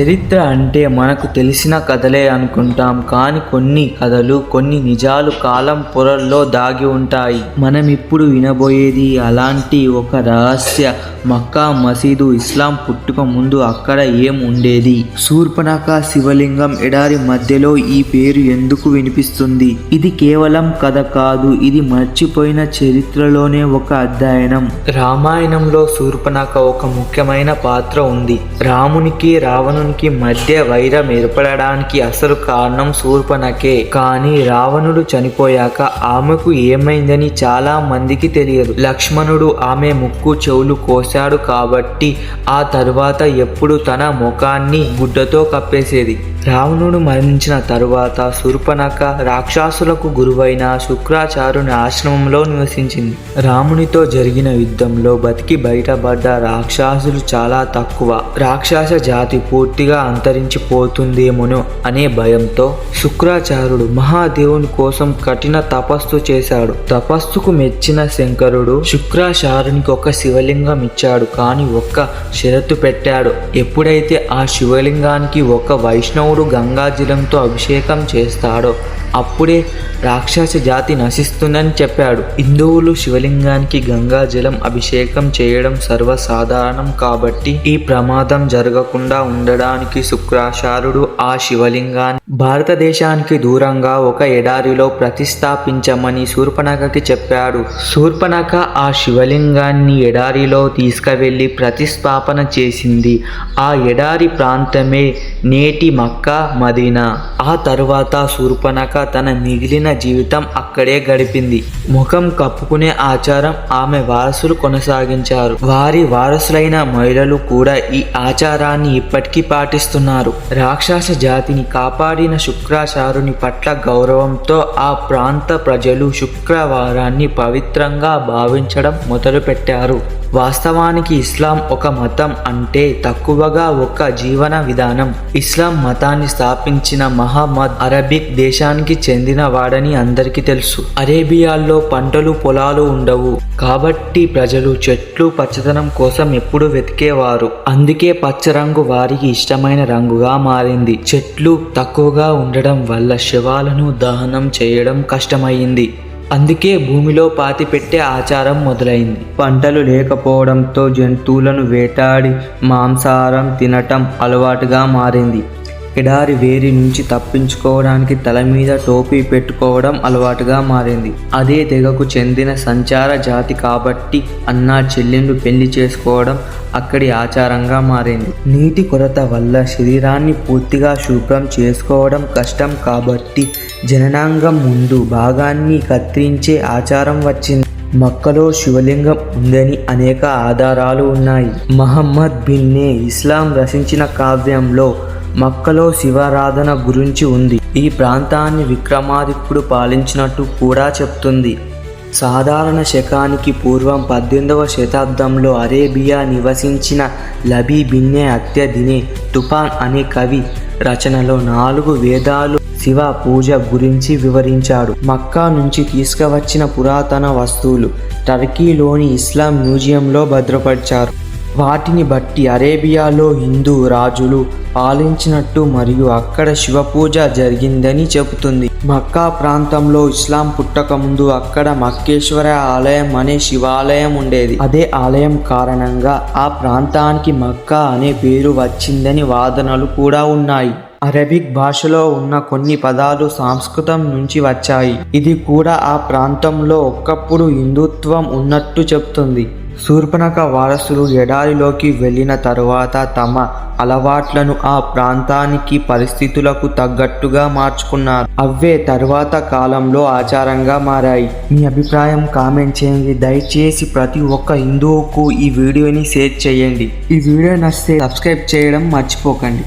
చరిత్ర అంటే మనకు తెలిసిన కథలే అనుకుంటాం కానీ కొన్ని కథలు కొన్ని నిజాలు కాలం పొరల్లో దాగి ఉంటాయి. మనం ఇప్పుడు వినబోయేది అలాంటి ఒక రహస్య. మక్కా మసీదు ఇస్లాం పుట్టుక ముందు అక్కడ ఏం ఉండేది? శూర్పణఖ శివలింగం ఎడారి మధ్యలో ఈ పేరు ఎందుకు వినిపిస్తుంది? ఇది కేవలం కథ కాదు ఇది మర్చిపోయిన చరిత్రలోనే ఒక అధ్యయనం. రామాయణంలో శూర్పణఖ ఒక ముఖ్యమైన పాత్ర ఉంది. రామునికి రావణునికి మధ్య వైరం ఏర్పడడానికి అసలు కారణం శూర్పణకే. కానీ రావణుడు చనిపోయాక ఆమెకు ఏమైందని చాలా మందికి తెలియదు. లక్ష్మణుడు ఆమె ముక్కు చెవులు కోశాడు కాబట్టి ఆ తరువాత ఎప్పుడు తన ముఖాన్ని గుడ్డతో కప్పేసేది. రావణుడు మరణించిన తరువాత శూర్పణఖ రాక్షసులకు గురువైన శుక్రాచార్యుని ఆశ్రమంలో నివసించింది. రామునితో జరిగిన యుద్ధంలో బతికి బయటపడ్డ రాక్షసులు చాలా తక్కువ. రాక్షస జాతి పూర్తిగా అంతరించిపోతుందేమోనో అనే భయంతో శుక్రాచార్యుడు మహాదేవుని కోసం కఠిన తపస్సు చేశాడు. తపస్సుకు మెచ్చిన శంకరుడు శుక్రాచార్యునికి ఒక శివలింగం ఇచ్చాడు. కానీ ఒక్క షరతు పెట్టాడు. ఎప్పుడైతే ఆ శివలింగానికి ఒక మానవుడు గంగాజలంతో అభిషేకం చేస్తాడో అప్పుడే రాక్షస జాతి నశిస్తుందని చెప్పాడు. హిందువులు శివలింగానికి గంగాజలం అభిషేకం చేయడం సర్వసాధారణం కాబట్టి ఈ ప్రమాదం జరగకుండా ఉండడానికి శుక్రాచార్యుడు ఆ శివలింగాన్ని భారతదేశానికి దూరంగా ఒక ఎడారిలో ప్రతిష్టాపించమని శూర్పణఖకి చెప్పాడు. శూర్పణఖ ఆ శివలింగాన్ని ఎడారిలో తీసుకువెళ్ళి ప్రతిష్టాపన చేసింది. ఆ ఎడారి ప్రాంతమే నేటి మక్కా మదీనా. ఆ తరువాత శూర్పణఖ తన మిగిలిన జీవితం అక్కడే గడిపింది. ముఖం కప్పుకునే ఆచారం ఆమె వారసులు కొనసాగించారు. వారి వారసులైన మహిళలు కూడా ఈ ఆచారాన్ని ఇప్పటికీ పాటిస్తున్నారు. రాక్షస జాతిని కాపాడిన శుక్రాచారుని పట్ల గౌరవంతో ఆ ప్రాంత ప్రజలు శుక్రవారాన్ని పవిత్రంగా భావించడం మొదలుపెట్టారు. వాస్తవానికి ఇస్లాం ఒక మతం అంటే తక్కువగా ఒక జీవన విధానం. ఇస్లాం మతాన్ని స్థాపించిన మహమ్మద్ అరబిక్ దేశానికి చెందిన వాడని అందరికీ తెలుసు. అరేబియాల్లో పంటలు పొలాలు ఉండవు. కాబట్టి ప్రజలు చెట్లు పచ్చదనం కోసం ఎప్పుడు వెతికేవారు. అందుకే పచ్చ రంగు వారికి ఇష్టమైన రంగుగా మారింది. చెట్లు తక్కువగా ఉండడం వల్ల శవాలను దహనం చేయడం కష్టమైంది. అందుకే భూమిలో పాతి పెట్టే ఆచారం మొదలైంది. పంటలు లేకపోవడంతో జంతువులను వేటాడి మాంసాహారం తినటం అలవాటుగా మారింది. ఎడారి వేరి నుంచి తప్పించుకోవడానికి తల మీద టోపీ పెట్టుకోవడం అలవాటుగా మారింది. అదే తెగకు చెందిన సంచార జాతి కాబట్టి అన్నా చెల్లెళ్ళు పెళ్ళి చేసుకోవడం అక్కడి ఆచారంగా మారింది. నీటి కొరత వల్ల శరీరాన్ని పూర్తిగా శుభ్రం చేసుకోవడం కష్టం కాబట్టి జననాంగం ముందు భాగాన్ని కత్తిరించే ఆచారం వచ్చింది. మక్కలో శివలింగం ఉందని అనేక ఆధారాలు ఉన్నాయి. మహమ్మద్ బిన్నే ఇస్లాం రచించిన కావ్యంలో మక్కలో శివారాధన గురించి ఉంది. ఈ ప్రాంతాన్ని విక్రమాదిత్యుడు పాలించినట్టు కూడా చెప్తుంది. సాధారణ శకానికి పూర్వం పద్దెనిమిదవ శతాబ్దంలో అరేబియా నివసించిన లబీ బిన్నే అత్యధినే తుఫాన్ అనే కవి రచనలో నాలుగు వేదాలు శివ పూజ గురించి వివరించాడు. మక్కా నుంచి తీసుకువచ్చిన పురాతన వస్తువులు టర్కీలోని ఇస్లాం మ్యూజియంలో భద్రపరిచారు. వాటిని బట్టి అరేబియాలో హిందూ రాజులు పాలించినట్టు మరియు అక్కడ శివపూజ జరిగిందని చెబుతుంది. మక్కా ప్రాంతంలో ఇస్లాం పుట్టక ముందు అక్కడ మక్కేశ్వర ఆలయం అనే శివాలయం ఉండేది. అదే ఆలయం కారణంగా ఆ ప్రాంతానికి మక్కా అనే పేరు వచ్చిందని వాదనలు కూడా ఉన్నాయి. అరబిక్ భాషలో ఉన్న కొన్ని పదాలు సంస్కృతం నుంచి వచ్చాయి. ఇది కూడా ఆ ప్రాంతంలో ఒక్కప్పుడు హిందుత్వం ఉన్నట్టు చెప్తుంది. శూర్పణక వారసులు ఎడారిలోకి వెళ్ళిన తరువాత తమ అలవాట్లను ఆ ప్రాంతానికి పరిస్థితులకు తగ్గట్టుగా మార్చుకున్నారు. అవే తరువాత కాలంలో ఆచారంగా మారాయి. మీ అభిప్రాయం కామెంట్ చేయండి. దయచేసి ప్రతి ఒక్క హిందువుకు ఈ వీడియోని షేర్ చేయండి. ఈ వీడియో నచ్చితే సబ్స్క్రైబ్ చేయడం మర్చిపోకండి.